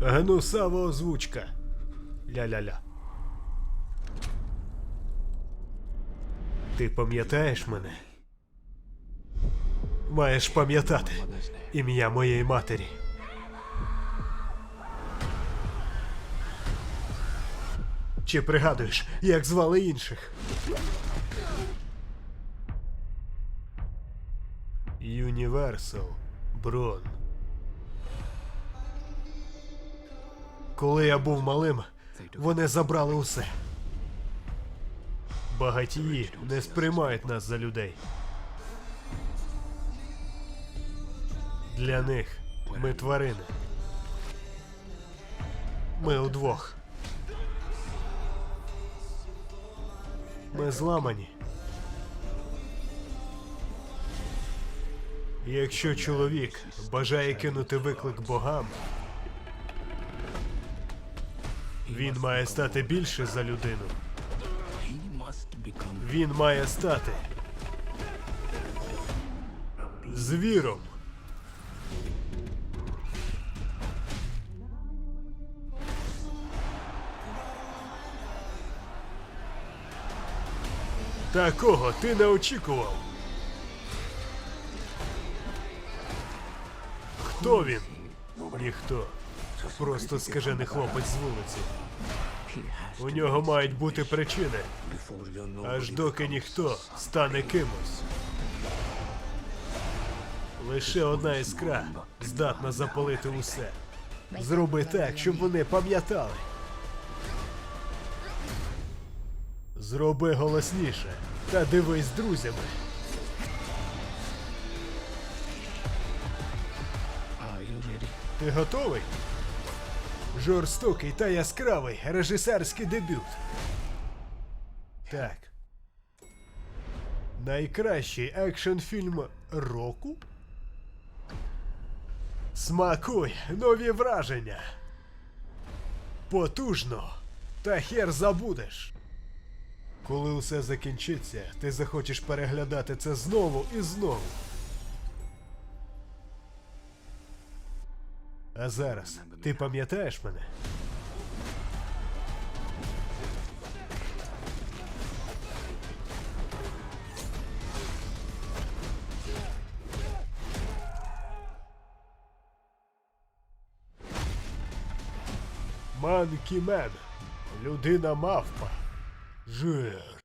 Гнусава озвучка. Ля-ля-ля. Ти пам'ятаєш мене? Маєш пам'ятати ім'я моєї матері. Чи пригадуєш, як звали інших? Юніверсал Брон. Коли я був малим, вони забрали усе. Багатії не сприймають нас за людей. Для них ми тварини. Ми удвох. Ми зламані. Якщо чоловік бажає кинути виклик богам, він має стати більше за людину. Він має стати звіром. Такого ти не очікував. Хто він? Ніхто. Просто скажений хлопець з вулиці. У нього мають бути причини. Аж доки ніхто стане кимось. Лише одна іскра здатна запалити усе. Зроби так, щоб вони пам'ятали. Зроби голосніше та дивись з друзями. Ти готовий? Жорстокий та яскравий режисерський дебют. Так. Найкращий екшн фільм року? Смакуй нові враження. Потужно. Та хер забудеш. Коли усе закінчиться, ти захочеш переглядати це знову і знову. А зараз ти пам'ятаєш мене? Манкі Мен. Людина мавпа. Жир.